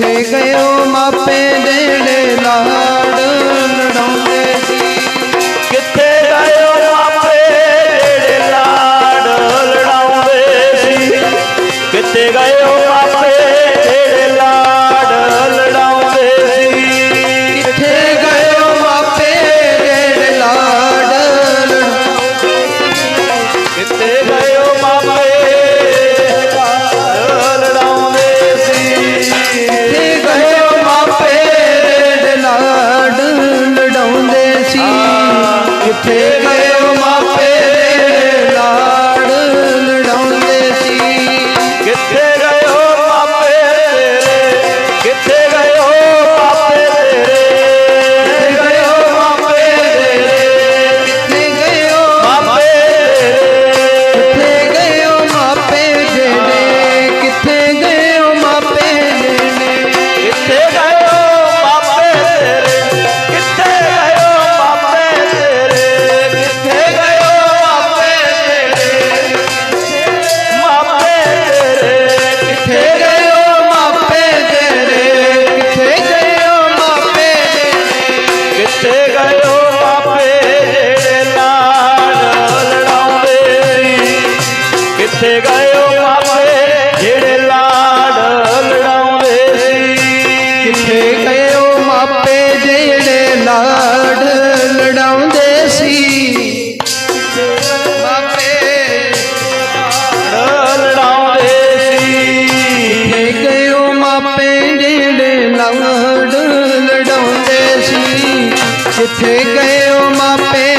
ਕਿੱਥੇ ਗਇਓ ਮਾਪੇ ਦੇਣੇ ਲਾੜ ਲੜਾਉਂਦੇ ਸੀ। ਕਿੱਥੇ ਗਇਓ ਮਾਪੇ ਦੇਣੇ ਲਾੜ ਲੜਾਉਂਦੇ ਸੀ। ਕਿੱਥੇ ਗਇਓ ਮਾਪੇ Yeah. ਕਿੱਥੇ ਗਏ ਉਹ ਮਾਪੇ ਕਿੱਥੇ ਗਏ ਉਹ ਜਿਹੜੇ ਲਾਡ ਲੜਾਉਂਦੇ ਸੀ? ਮਾਪੇ ਗਏ ਉਹ ਮਾਪੇ ਜਿਹੜੇ ਲਾਡ ਲੜਾਉਂਦੇ ਸੀ? ਕਿੱਥੇ ਗਏ ਉਹ ਮਾਪੇ